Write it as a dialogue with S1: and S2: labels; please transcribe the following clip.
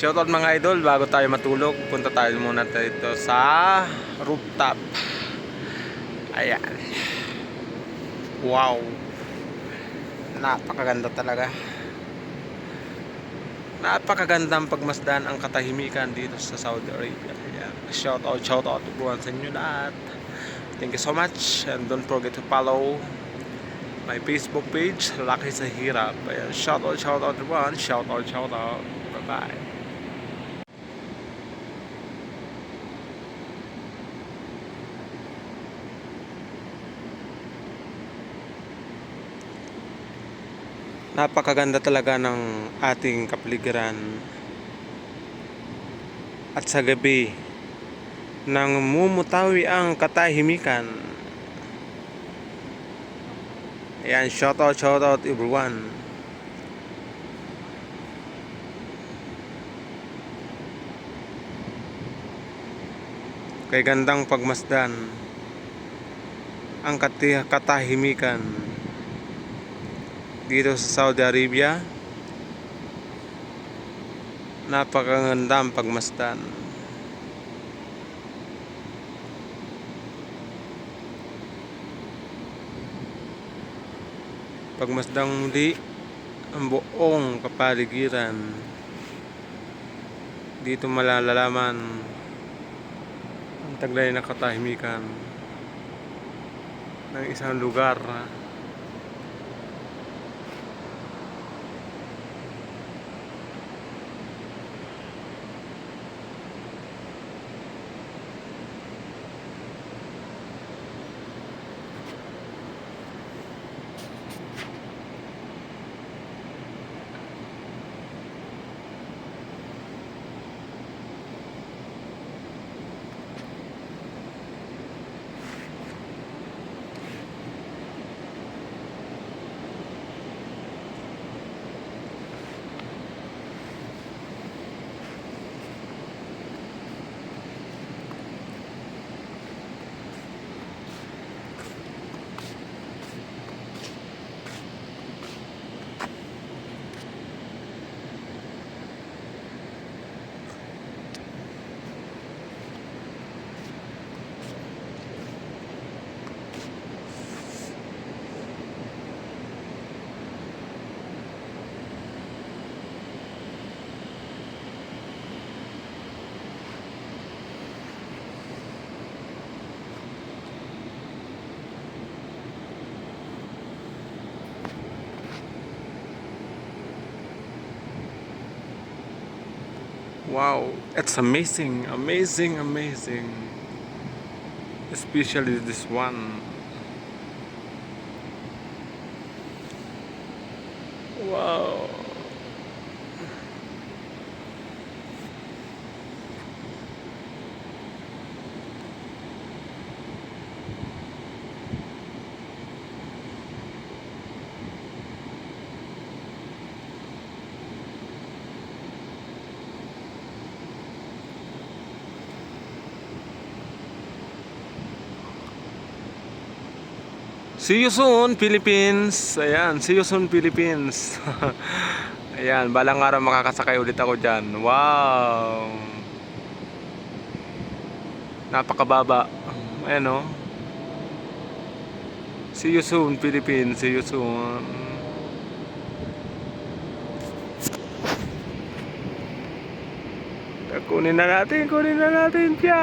S1: Shoutout mga idol, bago tayo matulog, punta tayo muna dito sa rooftop. Ayan. Wow. Napakaganda talaga. Napakagandang pagmasdan ang katahimikan dito sa Saudi Arabia. Ayan. Shoutout, shoutout everyone sa inyo lahat. Thank you so much and don't forget to follow my Facebook page, Lucky sa Hirap. Ayan, shoutout, shoutout everyone. Shoutout, shoutout. Bye-bye. Napakaganda talaga ng ating kapaligiran. At sa gabi, nang mumutawi ang katahimikan. Ayan, shoutout, shoutout everyone. Kay gandang pagmasdan ang katahimikan dito sa Saudi Arabia. Napakagandang pagmasdan. Pagmasdang muli ang buong kapaligiran. Dito malalalaman ang taglay na katahimikan ng isang lugar Wow, it's amazing, amazing, amazing. Especially this one. Wow. See you soon, Philippines. Ayan, see you soon, Philippines. Ayan, balang araw makakasakay ulit ako dyan. Wow! Napakababa. Ayan o. See you soon, Philippines. See you soon. Kunin na natin, kunin na natin siya.